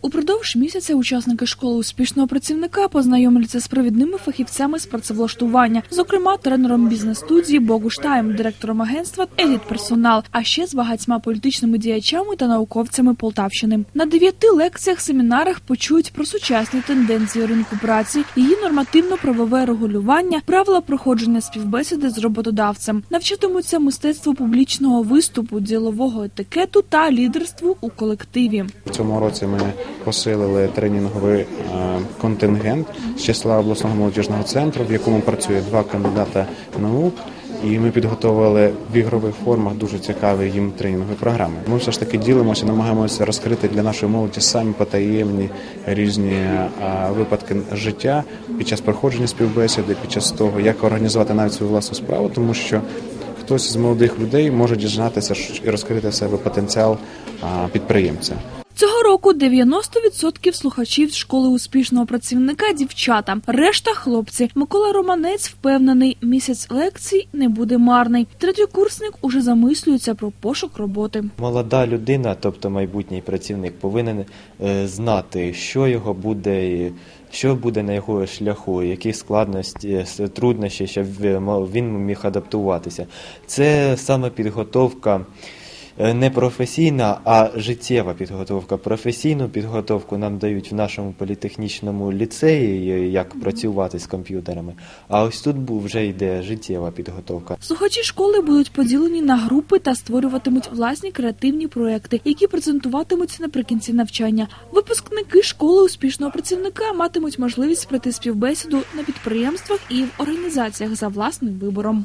Упродовж місяця учасники школи успішного працівника познайомляться з провідними фахівцями з працевлаштування, зокрема тренером бізнес-студії Богуштайм, директором агентства Еліт Персонал, а ще з багатьма політичними діячами та науковцями Полтавщини. На дев'яти лекціях семінарах почують про сучасні тенденції ринку праці, її нормативно-правове регулювання, правила проходження співбесіди з роботодавцем, навчатимуться мистецтву публічного виступу, ділового етикету та лідерству у колективі. В цьому році ми посилили тренінговий е, контингент з числа обласного молодіжного центру, в якому працює два кандидата наук. І ми підготовили в ігрових формах дуже цікаві їм тренінгові програми. Ми все ж таки ділимося, намагаємося розкрити для нашої молоді самі потаємні різні е, випадки життя під час проходження співбесіди, під час того, як організувати навіть свою власну справу, тому що хтось з молодих людей може дізнатися і розкрити себе потенціал підприємця. Цього року 90% слухачів з школи успішного працівника дівчата, решта хлопці. Микола Романець впевнений, місяць лекцій не буде марний. Третьокурсник уже замислюється про пошук роботи. Молода людина, тобто майбутній працівник, повинен е, знати, що його буде, що буде на його шляху, які складності, труднощі, щоб мо- він міг адаптуватися. Це саме підготовка. Е, Не професійна, а життєва підготовка. Професійну підготовку нам дають в нашому політехнічному ліцеї, е, як працювати з комп'ютерами. А ось тут вже йде життєва підготовка. Слухачі школи будуть поділені на групи та створюватимуть власні креативні проекти, які презентуватимуться наприкінці навчання. Випускники школи успішного працівника матимуть можливість пройти співбесіду на підприємствах і в організаціях за власним вибором.